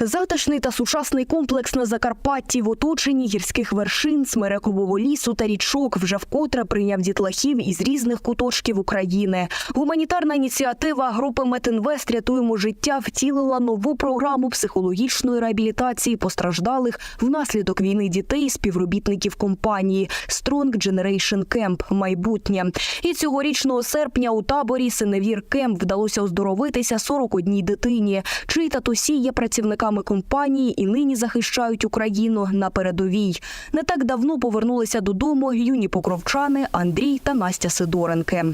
Затишний та сучасний комплекс на Закарпатті в оточенні гірських вершин, смерекового лісу та річок вже вкотре прийняв дітлахів із різних куточків України. Гуманітарна ініціатива групи Метинвест Рятуємо життя втілила нову програму психологічної реабілітації постраждалих внаслідок війни дітей співробітників компанії Strong Generation Camp майбутнє. І цьогорічного серпня у таборі Синевір Кемп вдалося оздоровитися 41 дитині, чиї татусі є працівниками компанії і нині захищають Україну на передовій. Не так давно повернулися додому юні покровчани Андрій та Настя Сидоренки.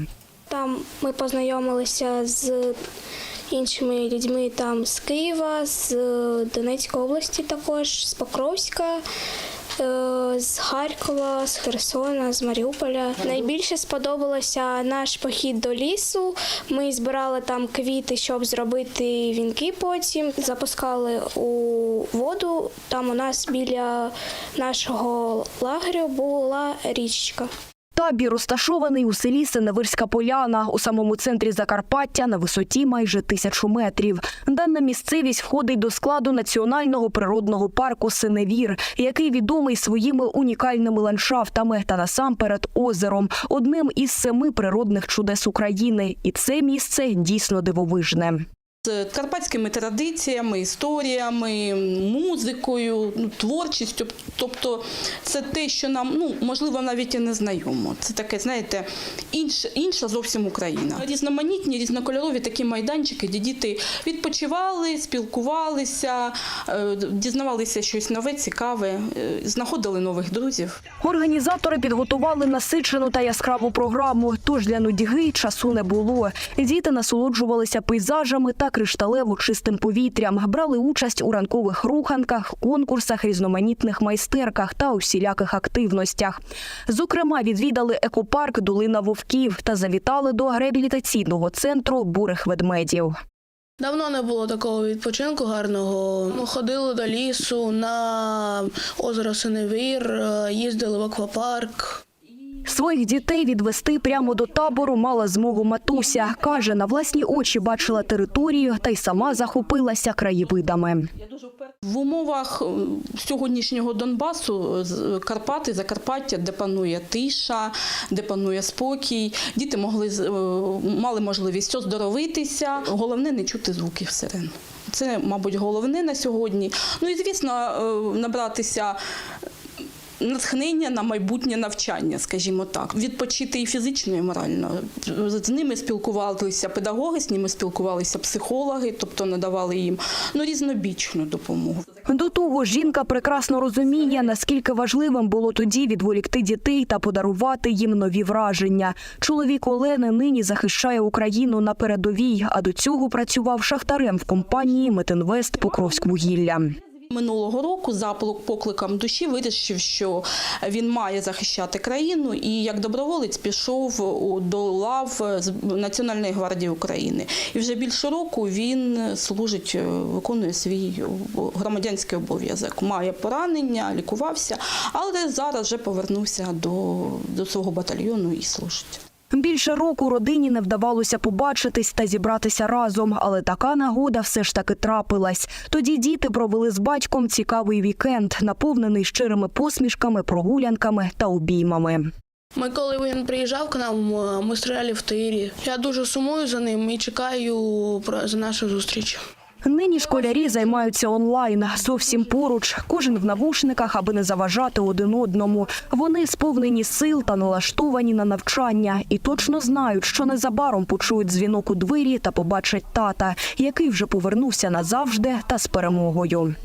Там ми познайомилися з іншими людьми там з Києва, з Донецької області також, з Покровська, е, з Харкова, з Херсона, з Маріуполя. Найбільше сподобалося наш похід до лісу. Ми збирали там квіти, щоб зробити вінки потім. Запускали у воду. Там у нас біля нашого лагерю була річка. Табір розташований у селі Синевирська Поляна у самому центрі Закарпаття на висоті майже тисячу метрів. Дана місцевість входить до складу національного природного парку Синевір, який відомий своїми унікальними ландшафтами та насамперед озером, одним із семи природних чудес України. І це місце дійсно дивовижне. З карпатськими традиціями, історіями, музикою, ну, творчістю. Тобто це те, що нам ну можливо навіть і не знайомо. Це таке, знаєте, інша, інша зовсім Україна. Різноманітні, різнокольорові такі майданчики, де діти відпочивали, спілкувалися, е, дізнавалися щось нове, цікаве, е, знаходили нових друзів. Організатори підготували насичену та яскраву програму, тож для нудьги часу не було. Діти насолоджувалися пейзажами та кришталево чистим повітрям, брали участь у ранкових руханках, конкурсах, різноманітних майстерках та усіляких активностях. Зокрема, відвідали екопарк Долина Вовків та завітали до реабілітаційного центру бурих ведмедів. Давно не було такого відпочинку гарного. Ми ходили до лісу на озеро Синевір, е, їздили в аквапарк. Своїх дітей відвести прямо до табору мала змогу матуся. Каже, на власні очі бачила територію та й сама захопилася краєвидами. В умовах е, сьогоднішнього Донбасу, Карпати, Закарпаття, де панує тиша, де панує спокій, діти могли е, мали можливість оздоровитися. Головне не чути звуків сирен. Це, мабуть, головне на сьогодні. Ну і звісно, е, набратися. Натхнення на майбутнє навчання, скажімо так, відпочити і фізично, і морально. З ними спілкувалися педагоги, з ними спілкувалися психологи, тобто надавали їм ну, різнобічну допомогу. До того жінка прекрасно розуміє, наскільки важливим було тоді відволікти дітей та подарувати їм нові враження. Чоловік Олени нині захищає Україну на передовій, а до цього працював шахтарем в компанії Метинвест Покровськвугілля. Минулого року за покликом душі вирішив, що він має захищати країну, і як доброволець пішов до лав з Національної гвардії України. І вже більше року він служить, е, виконує свій громадянський обов'язок. Має поранення, лікувався, але зараз вже повернувся до, до свого батальйону і служить. Більше року родині не вдавалося побачитись та зібратися разом, але така нагода все ж таки трапилась. Тоді діти провели з батьком цікавий вікенд, наповнений щирими посмішками, прогулянками та обіймами. Ми, коли він приїжджав к нам, ми стріляли в тирі. Я дуже сумую за ним і чекаю за нашу зустріч. Нині школярі займаються онлайн зовсім поруч. Кожен в навушниках, аби не заважати один одному. Вони сповнені сил та налаштовані на навчання і точно знають, що незабаром почують дзвінок у двері та побачать тата, який вже повернувся назавжди та з перемогою.